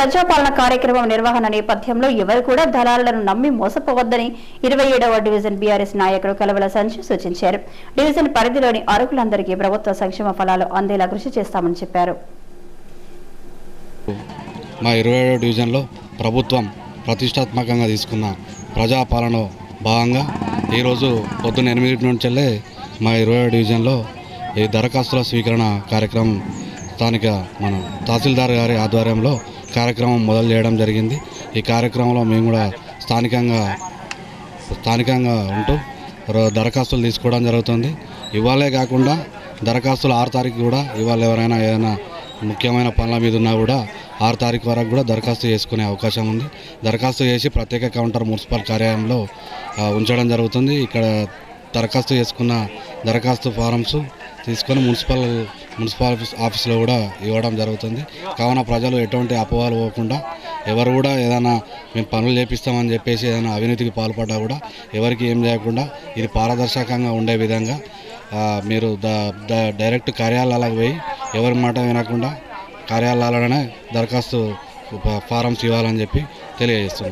ప్రజాపాలన కార్యక్రమం నిర్వహణ నేపథ్యంలో ఎవరు కూడా దళాలను నమ్మి మోసపోవద్దని ఇరవై ఏడవ డివిజన్ బీఆర్ఎస్ నాయకుడు కలవల సంజు సూచించారు. డివిజన్ పరిధిలోని అర్హులందరికీ ప్రభుత్వ సంక్షేమ ఫలాలు అందేలా కృషి చేస్తామని చెప్పారు. మా ఇరవై ఏడవ డివిజన్లో ప్రభుత్వం ప్రతిష్టాత్మకంగా తీసుకున్న ప్రజాపాలనలో భాగంగా ఈరోజు పొద్దున్న ఎనిమిది నుంచెల్లే మా ఇరవై డివిజన్లో ఈ దరఖాస్తుల స్వీకరణ కార్యక్రమం స్థానిక మన తహసీల్దార్ గారి ఆధ్వర్యంలో కార్యక్రమం మొదలు చేయడం జరిగింది. ఈ కార్యక్రమంలో మేము కూడా స్థానికంగా స్థానికంగా ఉంటూ దరఖాస్తులు తీసుకోవడం జరుగుతుంది. ఇవాళే కాకుండా దరఖాస్తులు ఆరు తారీఖు కూడా ఇవాళ ఎవరైనా ఏదైనా ముఖ్యమైన పనుల మీద ఉన్నా కూడా ఆరు తారీఖు వరకు కూడా దరఖాస్తు చేసుకునే అవకాశం ఉంది. దరఖాస్తు చేసి ప్రత్యేక కౌంటర్ మున్సిపల్ కార్యాలయంలో ఉంచడం జరుగుతుంది. ఇక్కడ దరఖాస్తు చేసుకున్న దరఖాస్తు ఫారమ్స్ తీసుకొని మున్సిపల్ మున్సిపల్ ఆఫీస్ ఆఫీస్లో కూడా ఇవ్వడం జరుగుతుంది. కావున ప్రజలు ఎటువంటి అపవాలు పోకుండా ఎవరు కూడా ఏదైనా మేము పనులు చేపిస్తామని చెప్పేసి ఏదైనా అవినీతికి పాల్పడ్డా కూడా ఎవరికి ఏం చేయకుండా ఇది పారదర్శకంగా ఉండే విధంగా మీరు ద ద- డైరెక్ట్ కార్యాలయాలకు పోయి ఎవరి మాట వినకుండా కార్యాలయాలనే దరఖాస్తు ఫారమ్స్ ఇవ్వాలని చెప్పి తెలియజేస్తున్నాం.